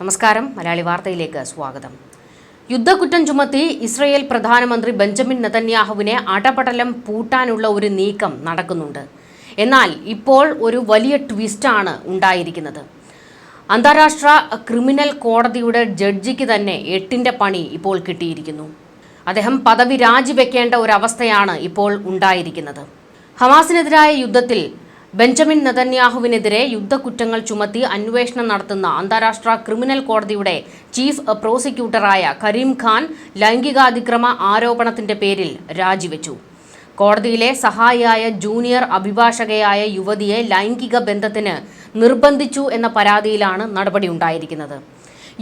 നമസ്കാരം. മലയാളി വാർത്തയിലേക്ക് സ്വാഗതം. യുദ്ധക്കുറ്റം ചുമത്തി ഇസ്രയേൽ പ്രധാനമന്ത്രി ബെഞ്ചമിൻ നെതന്യാഹുവിനെ അടപടലം പൂട്ടാനുള്ള ഒരു നീക്കം നടക്കുന്നുണ്ട്. എന്നാൽ ഇപ്പോൾ ഒരു വലിയ ട്വിസ്റ്റാണ് ഉണ്ടായിരിക്കുന്നത്. അന്താരാഷ്ട്ര ക്രിമിനൽ കോടതിയുടെ ജഡ്ജിക്ക് തന്നെ എട്ടിന്റെ പണി ഇപ്പോൾ കിട്ടിയിരിക്കുന്നു. അദ്ദേഹം പദവി രാജിവെക്കേണ്ട ഒരവസ്ഥയാണ് ഇപ്പോൾ ഉണ്ടായിരിക്കുന്നത്. ഹമാസിനെതിരായ യുദ്ധത്തിൽ ബെഞ്ചമിൻ നെതന്യാഹുവിനെതിരെ യുദ്ധക്കുറ്റങ്ങൾ ചുമത്തി അന്വേഷണം നടത്തുന്ന അന്താരാഷ്ട്ര ക്രിമിനൽ കോടതിയുടെ ചീഫ് പ്രോസിക്യൂട്ടറായ കരീം ഖാൻ ലൈംഗികാതിക്രമ ആരോപണത്തിന്റെ പേരിൽ രാജിവെച്ചു. കോടതിയിലെ സഹായിയായ ജൂനിയർ അഭിഭാഷകയായ യുവതിയെ ലൈംഗിക ബന്ധത്തിന് നിർബന്ധിച്ചു എന്ന പരാതിയിലാണ് നടപടി ഉണ്ടായിരിക്കുന്നത്.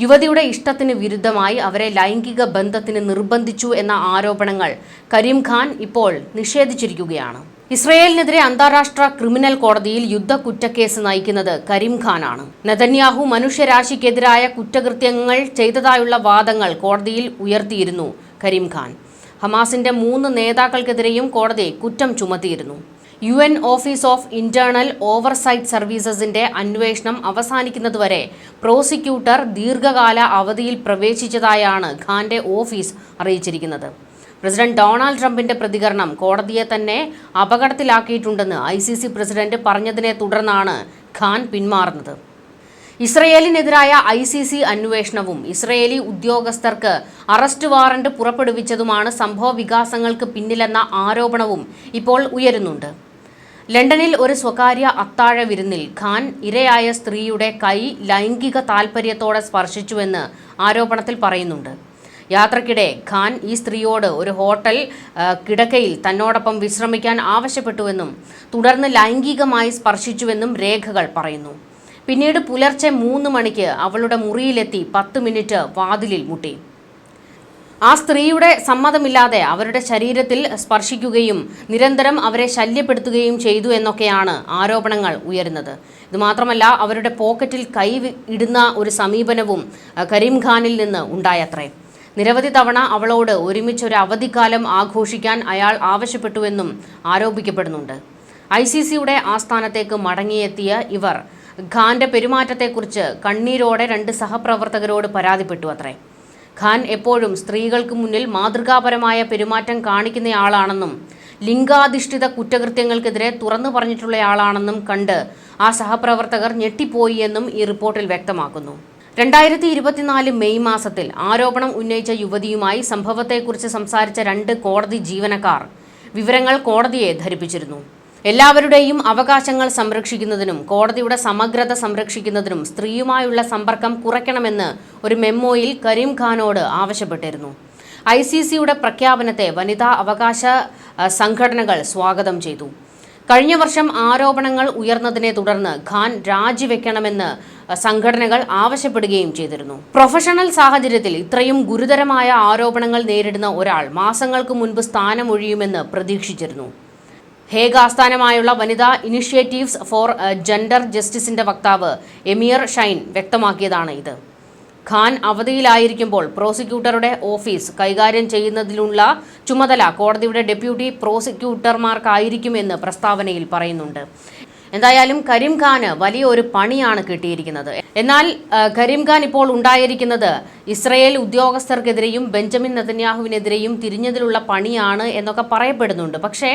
യുവതിയുടെ ഇഷ്ടത്തിന് വിരുദ്ധമായി അവരെ ലൈംഗിക ബന്ധത്തിന് നിർബന്ധിച്ചു എന്ന ആരോപണങ്ങൾ കരീം ഖാൻ ഇപ്പോൾ നിഷേധിച്ചിരിക്കുകയാണ്. ഇസ്രയേലിനെതിരെ അന്താരാഷ്ട്ര ക്രിമിനൽ കോടതിയിൽ യുദ്ധ കുറ്റക്കേസ് നയിക്കുന്നത് കരീം ഖാനാണ് നെതന്യാഹു മനുഷ്യരാശിക്കെതിരായ കുറ്റകൃത്യങ്ങൾ ചെയ്തതായുള്ള വാദങ്ങൾ കോടതിയിൽ ഉയർത്തിയിരുന്നു കരീം ഖാൻ ഹമാസിന്റെ മൂന്ന് നേതാക്കൾക്കെതിരെയും കോടതി കുറ്റം ചുമത്തിയിരുന്നു. U N office of internal oversight സർവീസസിന്റെ അന്വേഷണം അവസാനിക്കുന്നതുവരെ പ്രോസിക്യൂട്ടർ ദീർഘകാല അവധിയിൽ പ്രവേശിച്ചതായാണ് ഖാന്റെ ഓഫീസ് അറിയിച്ചിരിക്കുന്നത്. പ്രസിഡന്റ് ഡൊണാൾഡ് ട്രംപിന്റെ പ്രതികരണം കോടതിയെ തന്നെ അപകടത്തിലാക്കിയിട്ടുണ്ടെന്ന് ഐ സി സി പ്രസിഡന്റ് പറഞ്ഞതിനെ തുടർന്നാണ് ഖാൻ പിന്മാറുന്നത്. ഇസ്രയേലിനെതിരായ ഐ സി സി അന്വേഷണവും ഇസ്രയേലി ഉദ്യോഗസ്ഥർക്ക് അറസ്റ്റ് വാറന്റ് പുറപ്പെടുവിച്ചതുമാണ് സംഭവ വികാസങ്ങൾക്ക് പിന്നിലെന്ന ആരോപണവും ഇപ്പോൾ ഉയരുന്നുണ്ട്. ലണ്ടനിൽ ഒരു സ്വകാര്യ അത്താഴ വിരുന്നിൽ ഖാൻ ഇരയായ സ്ത്രീയുടെ കൈ ലൈംഗിക താൽപ്പര്യത്തോടെ സ്പർശിച്ചുവെന്ന് ആരോപണത്തിൽ പറയുന്നുണ്ട്. യാത്രക്കിടെ ഖാൻ ഈ സ്ത്രീയോട് ഒരു ഹോട്ടൽ കിടക്കയിൽ തന്നോടൊപ്പം വിശ്രമിക്കാൻ ആവശ്യപ്പെട്ടുവെന്നും തുടർന്ന് ലൈംഗികമായി സ്പർശിച്ചുവെന്നും രേഖകൾ പറയുന്നു. പിന്നീട് പുലർച്ചെ മൂന്ന് മണിക്ക് അവളുടെ മുറിയിലെത്തി പത്ത് മിനിറ്റ് വാതിലിൽ മുട്ടി. ആ സ്ത്രീയുടെ സമ്മതമില്ലാതെ അവരുടെ ശരീരത്തിൽ സ്പർശിക്കുകയും നിരന്തരം അവരെ ശല്യപ്പെടുത്തുകയും ചെയ്തു എന്നൊക്കെയാണ് ആരോപണങ്ങൾ ഉയരുന്നത്. ഇത് മാത്രമല്ല അവരുടെ പോക്കറ്റിൽ കൈ ഇടുന്ന ഒരു സമീപനവും കരീം ഖാനിൽ നിന്ന് ഉണ്ടായത്രേ. നിരവധി തവണ അവളോട് ഒരുമിച്ച് ഒരു അവധിക്കാലം ആഘോഷിക്കാൻ അയാൾ ആവശ്യപ്പെട്ടുവെന്നും ആരോപിക്കപ്പെടുന്നുണ്ട്. ഐ സി സിയുടെ ആസ്ഥാനത്തേക്ക് മടങ്ങിയെത്തിയ ഇവർ ഖാന്റെ പെരുമാറ്റത്തെക്കുറിച്ച് കണ്ണീരോടെ രണ്ട് സഹപ്രവർത്തകരോട് പരാതിപ്പെട്ടു അത്രേ. ഖാൻ എപ്പോഴും സ്ത്രീകൾക്ക് മുന്നിൽ മാതൃകാപരമായ പെരുമാറ്റം കാണിക്കുന്നയാളാണെന്നും ലിംഗാധിഷ്ഠിത കുറ്റകൃത്യങ്ങൾക്കെതിരെ തുറന്നു പറഞ്ഞിട്ടുള്ളയാളാണെന്നും കണ്ട് ആ സഹപ്രവർത്തകർ ഞെട്ടിപ്പോയി എന്നും ഈ റിപ്പോർട്ടിൽ വ്യക്തമാക്കുന്നു. രണ്ടായിരത്തി ഇരുപത്തിനാല് മെയ് മാസത്തിൽ ആരോപണം ഉന്നയിച്ച യുവതിയുമായി സംഭവത്തെക്കുറിച്ച് സംസാരിച്ച രണ്ട് കോടതി ജീവനക്കാർ വിവരങ്ങൾ കോടതിയെ ധരിപ്പിച്ചിരുന്നു. എല്ലാവരുടെയും അവകാശങ്ങൾ സംരക്ഷിക്കുന്നതിനും കോടതിയുടെ സമഗ്രത സംരക്ഷിക്കുന്നതിനും സ്ത്രീയുമായുള്ള സമ്പർക്കം കുറയ്ക്കണമെന്ന് ഒരു മെമ്മോയിൽ കരീം ഖാനോട് ആവശ്യപ്പെട്ടിരുന്നു. ഐ സി സിയുടെ പ്രഖ്യാപനത്തെ വനിതാ അവകാശ സംഘടനകൾ സ്വാഗതം ചെയ്തു. കഴിഞ്ഞ വർഷം ആരോപണങ്ങൾ ഉയർന്നതിനെ തുടർന്ന് ഖാൻ രാജിവെക്കണമെന്ന് സംഘടനകൾ ആവശ്യപ്പെടുകയും ചെയ്തിരുന്നു. പ്രൊഫഷണൽ സാഹചര്യത്തിൽ ഇത്രയും ഗുരുതരമായ ആരോപണങ്ങൾ നേരിടുന്ന ഒരാൾ മാസങ്ങൾക്ക് മുൻപ് സ്ഥാനമൊഴിയുമെന്ന് പ്രതീക്ഷിച്ചിരുന്നു. ഹേഗ് ആസ്ഥാനമായുള്ള വനിതാ ഇനിഷ്യേറ്റീവ്സ് ഫോർ ജെൻഡർ ജസ്റ്റിസിന്റെ വക്താവ് എമിയർ ഷൈൻ വ്യക്തമാക്കിയതാണ് ഇത്. ഖാൻ അവധിയിലായിരിക്കുമ്പോൾ പ്രോസിക്യൂട്ടറുടെ ഓഫീസ് കൈകാര്യം ചെയ്യുന്നതിലുള്ള ചുമതല കോടതിയുടെ ഡെപ്യൂട്ടി പ്രോസിക്യൂട്ടർമാർക്കായിരിക്കുമെന്ന് പ്രസ്താവനയിൽ പറയുന്നുണ്ട്. എന്തായാലും കരീം ഖാന് വലിയ ഒരു പണിയാണ് കിട്ടിയിരിക്കുന്നത്. എന്നാൽ കരീം ഖാൻ ഇപ്പോൾ ഉണ്ടായിരിക്കുന്നത് ഇസ്രയേൽ ഉദ്യോഗസ്ഥർക്കെതിരെയും ബെഞ്ചമിൻ നെതന്യാഹുവിനെതിരെയും തിരിഞ്ഞതിലുള്ള പണിയാണ് എന്നൊക്കെ പറയപ്പെടുന്നുണ്ട്. പക്ഷേ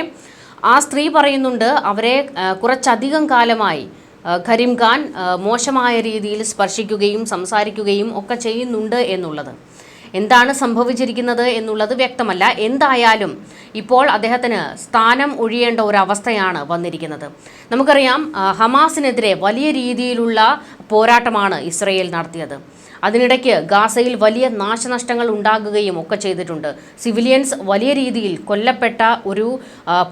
ആ സ്ത്രീ പറയുന്നുണ്ട് അവരെ കുറച്ചധികം കാലമായി കരീം ഖാൻ മോശമായ രീതിയിൽ സ്പർശിക്കുകയും സംസാരിക്കുകയും ഒക്കെ ചെയ്യുന്നുണ്ട് എന്നുള്ളത്. എന്താണ് സംഭവിച്ചിരിക്കുന്നത് എന്നുള്ളത് വ്യക്തമല്ല. എന്തായാലും ഇപ്പോൾ അദ്ദേഹത്തിന് സ്ഥാനം ഒഴിയേണ്ട ഒരവസ്ഥയാണ് വന്നിരിക്കുന്നത്. നമുക്കറിയാം ഹമാസിനെതിരെ വലിയ രീതിയിലുള്ള പോരാട്ടമാണ് ഇസ്രയേൽ നടത്തിയത്. അതിനിടയ്ക്ക് ഗാസയിൽ വലിയ നാശനഷ്ടങ്ങൾ ഉണ്ടാകുകയും ഒക്കെ ചെയ്തിട്ടുണ്ട്. സിവിലിയൻസ് വലിയ രീതിയിൽ കൊല്ലപ്പെട്ട ഒരു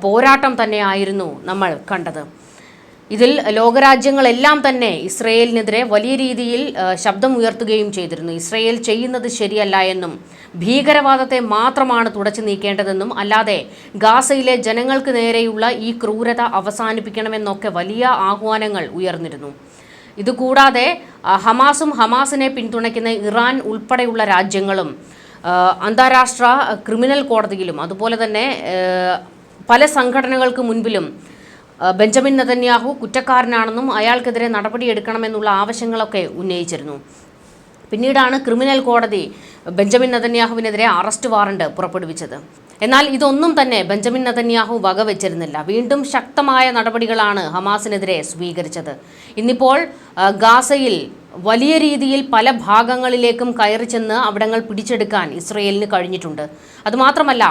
പോരാട്ടം തന്നെയായിരുന്നു നമ്മൾ കണ്ടത്. ഇതിൽ ലോകരാജ്യങ്ങളെല്ലാം തന്നെ ഇസ്രയേലിനെതിരെ വലിയ രീതിയിൽ ശബ്ദം ഉയർത്തുകയും ചെയ്തിരുന്നു. ഇസ്രയേൽ ചെയ്യുന്നത് ശരിയല്ല എന്നും ഭീകരവാദത്തെ മാത്രമാണ് തുടച്ചു നീക്കേണ്ടതെന്നും അല്ലാതെ ഗാസയിലെ ജനങ്ങൾക്ക് നേരെയുള്ള ഈ ക്രൂരത അവസാനിപ്പിക്കണമെന്നൊക്കെ വലിയ ആഹ്വാനങ്ങൾ ഉയർന്നിരുന്നു. ഇതുകൂടാതെ ഹമാസും ഹമാസിനെ പിന്തുണയ്ക്കുന്ന ഇറാൻ ഉൾപ്പെടെയുള്ള രാജ്യങ്ങളും അന്താരാഷ്ട്ര ക്രിമിനൽ കോടതിയിലും അതുപോലെ തന്നെ പല സംഘടനകൾക്ക് മുൻപിലും ബെഞ്ചമിൻ നതന്യാഹു കുറ്റക്കാരനാണെന്നും അയാൾക്കെതിരെ നടപടിയെടുക്കണമെന്നുള്ള ആവശ്യങ്ങളൊക്കെ ഉന്നയിച്ചിരുന്നു. പിന്നീടാണ് ക്രിമിനൽ കോടതി ബെഞ്ചമിൻ നതന്യാഹുവിനെതിരെ അറസ്റ്റ് വാറണ്ട് പുറപ്പെടുവിച്ചത്. എന്നാൽ ഇതൊന്നും തന്നെ ബെഞ്ചമിൻ നതന്യാഹു വകവെച്ചിരുന്നില്ല. വീണ്ടും ശക്തമായ നടപടികളാണ് ഹമാസിനെതിരെ സ്വീകരിച്ചത്. ഇന്നിപ്പോൾ ഗാസയിൽ വലിയ രീതിയിൽ പല ഭാഗങ്ങളിലേക്കും കയറി ചെന്ന് അവിടങ്ങൾ പിടിച്ചെടുക്കാൻ ഇസ്രയേലിന് കഴിഞ്ഞിട്ടുണ്ട്. അതുമാത്രമല്ല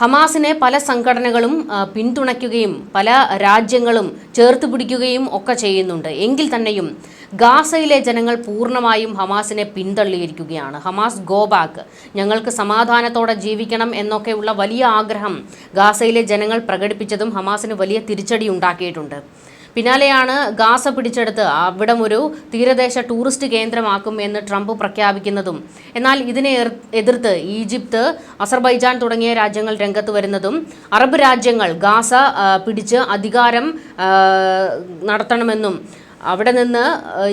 ഹമാസിനെ പല സംഘടനകളും പിന്തുണയ്ക്കുകയും പല രാജ്യങ്ങളും ചേർത്ത് പിടിക്കുകയും ഒക്കെ ചെയ്യുന്നുണ്ട്. എങ്കിൽ തന്നെയും ഗാസയിലെ ജനങ്ങൾ പൂർണമായും ഹമാസിനെ പിന്തള്ളിയിരിക്കുകയാണ്. ഹമാസ് ഗോബാക്ക് ഞങ്ങൾക്ക് സമാധാനത്തോടെ ജീവിക്കണം എന്നൊക്കെയുള്ള വലിയ ആഗ്രഹം ഗാസയിലെ ജനങ്ങൾ പ്രകടിപ്പിച്ചതും ഹമാസിന് വലിയ തിരിച്ചടി ഉണ്ടാക്കിയിട്ടുണ്ട്. പിന്നാലെയാണ് ഗാസ പിടിച്ചെടുത്ത് അവിടം ഒരു തീരദേശ ടൂറിസ്റ്റ് കേന്ദ്രമാക്കും എന്ന് ട്രംപ് പ്രഖ്യാപിക്കുന്നതും. എന്നാൽ ഇതിനെ എതിർത്ത് ഈജിപ്ത് അസർബൈജാൻ തുടങ്ങിയ രാജ്യങ്ങൾ രംഗത്ത് വരുന്നതും അറബ് രാജ്യങ്ങൾ ഗാസ പിടിച്ച് അധികാരം നടത്തണമെന്നും അവിടെ നിന്ന്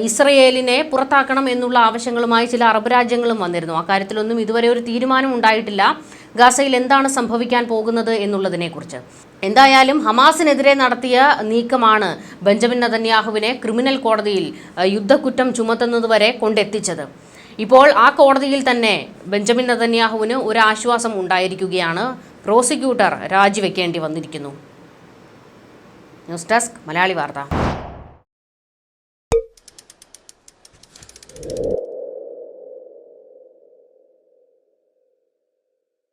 ഇസ്രയേലിനെ പുറത്താക്കണം എന്നുള്ള ആവശ്യങ്ങളുമായി ചില അറബ് രാജ്യങ്ങളും വന്നിരുന്നു. അക്കാര്യത്തിലൊന്നും ഇതുവരെ ഒരു തീരുമാനം ഉണ്ടായിട്ടില്ല. ഗാസയിൽ എന്താണ് സംഭവിക്കാൻ പോകുന്നത് എന്നുള്ളതിനെക്കുറിച്ച്. എന്തായാലും ഹമാസിനെതിരെ നടത്തിയ നീക്കമാണ് ബെഞ്ചമിൻ നതന്യാഹുവിനെ ക്രിമിനൽ കോടതിയിൽ യുദ്ധക്കുറ്റം ചുമത്തുന്നതുവരെ കൊണ്ടെത്തിച്ചത്. ഇപ്പോൾ ആ കോടതിയിൽ തന്നെ ബെഞ്ചമിൻ നതന്യാഹുവിന് ഒരു ആശ്വാസം ഉണ്ടായിരിക്കുകയാണ്. പ്രോസിക്യൂട്ടർ രാജിവെക്കേണ്ടി വന്നിരിക്കുന്നു. ന്യൂസ് ഡെസ്ക് മലയാളി വാർത്ത.